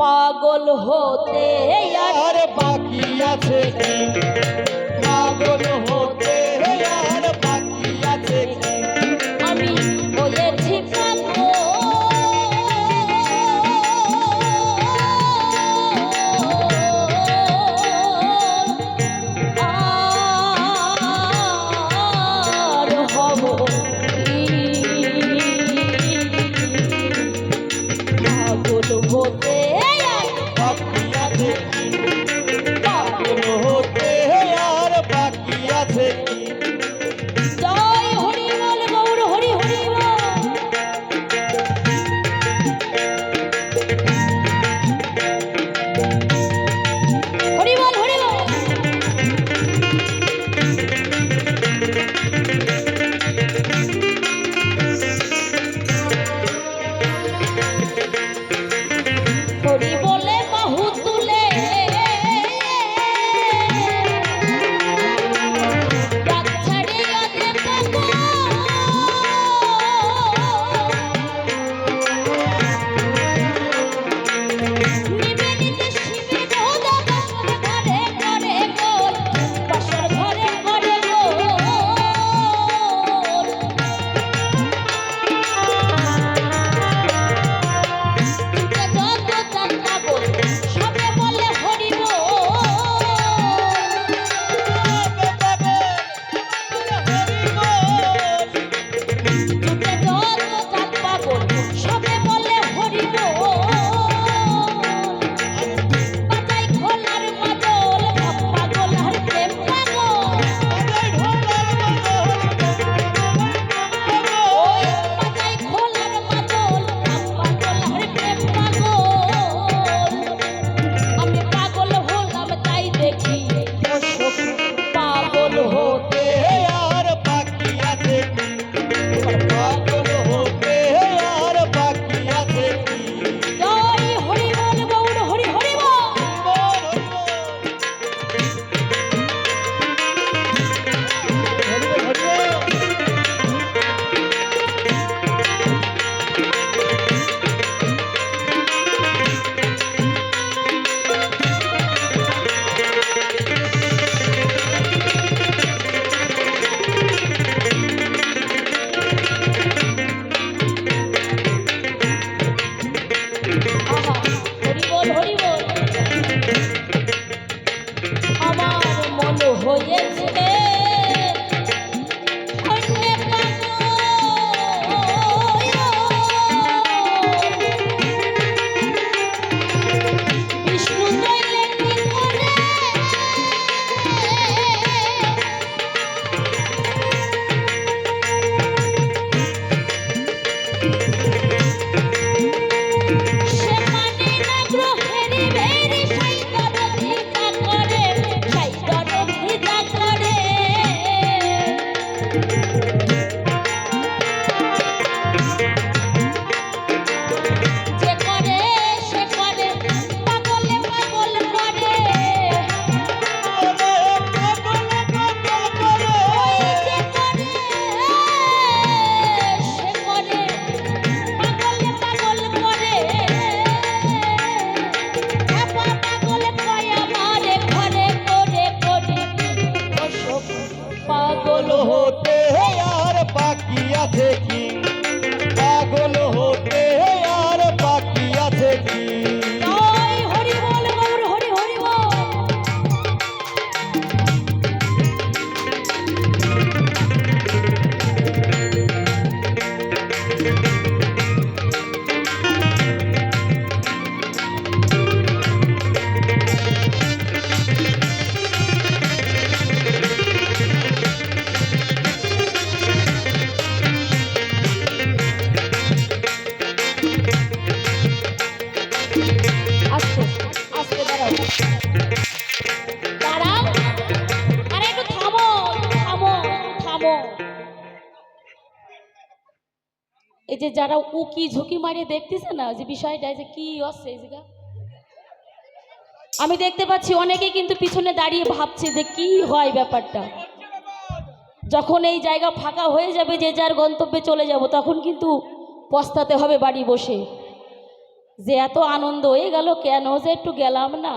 পাগল হতে আর বাকি আছে পাগল হতে আর বাকি আছে I'll take you. যে যারা উকি ঝুঁকি মারিয়ে দেখতেছে না, যে বিষয়টা যে কি এই জায়গা আমি দেখতে পাচ্ছি অনেকেই কিন্তু পিছনে দাঁড়িয়ে ভাবছে যে কি হয় ব্যাপারটা। যখন এই জায়গা ফাঁকা হয়ে যাবে, যে যার গন্তব্যে চলে যাব, তখন কিন্তু পস্তাতে হবে বাড়ি বসে। যে এত আনন্দ হয়ে গেল কেন যে একটু গেলাম না।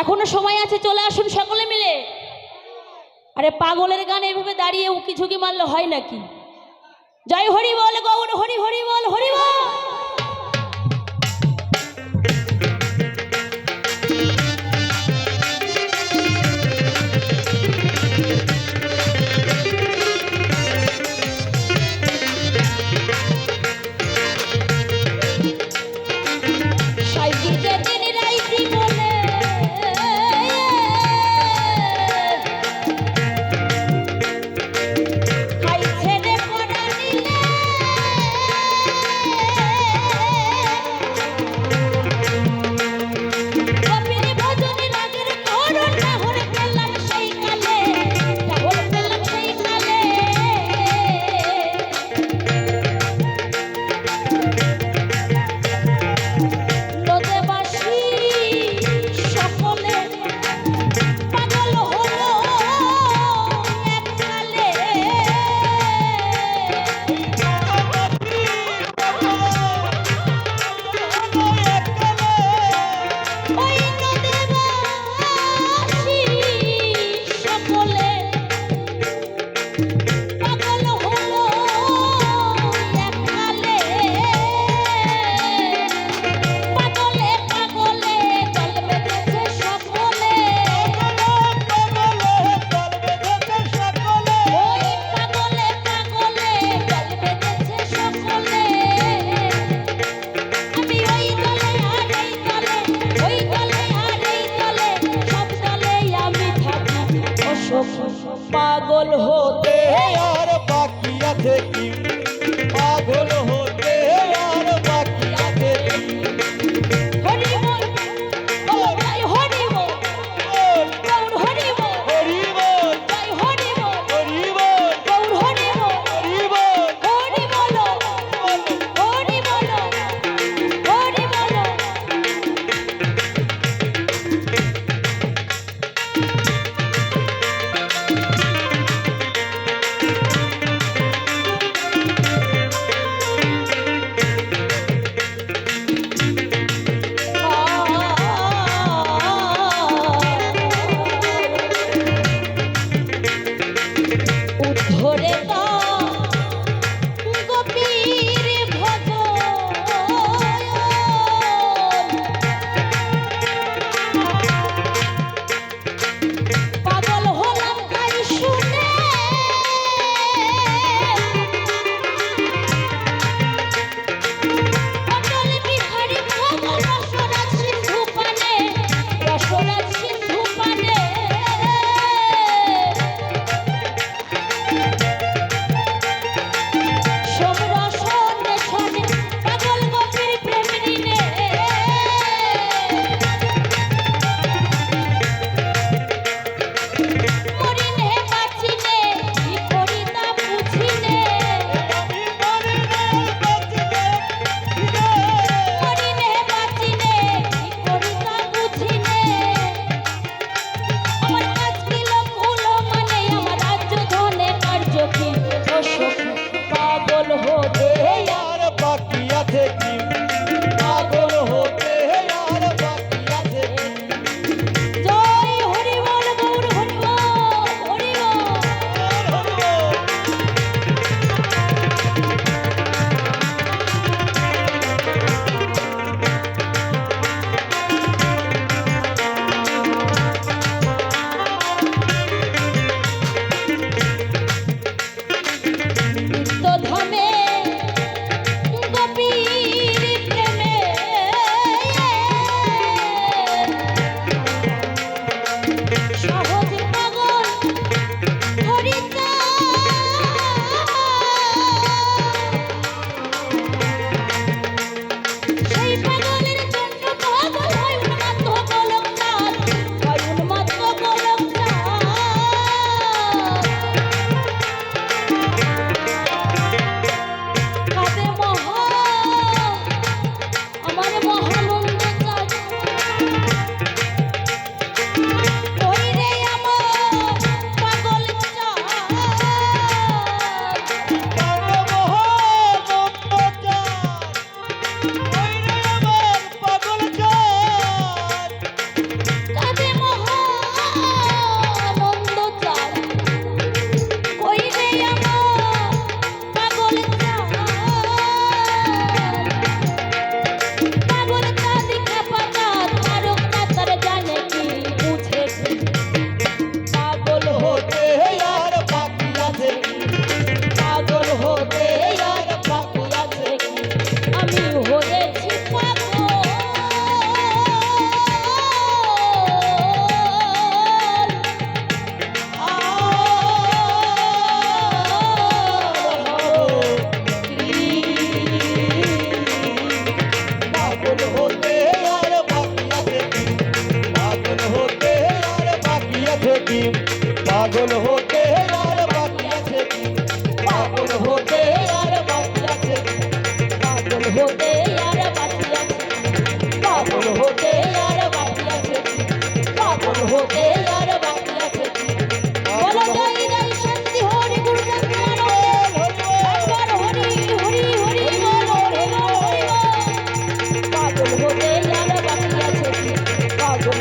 এখনও সময় আছে, চলে আসুন সকলে মিলে। আরে পাগলের গানে এভাবে দাঁড়িয়ে উকি ঝুঁকি মারলে হয় নাকি? জয় হরি বল গৌর হরি হরি বল হরি বল।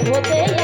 পাগল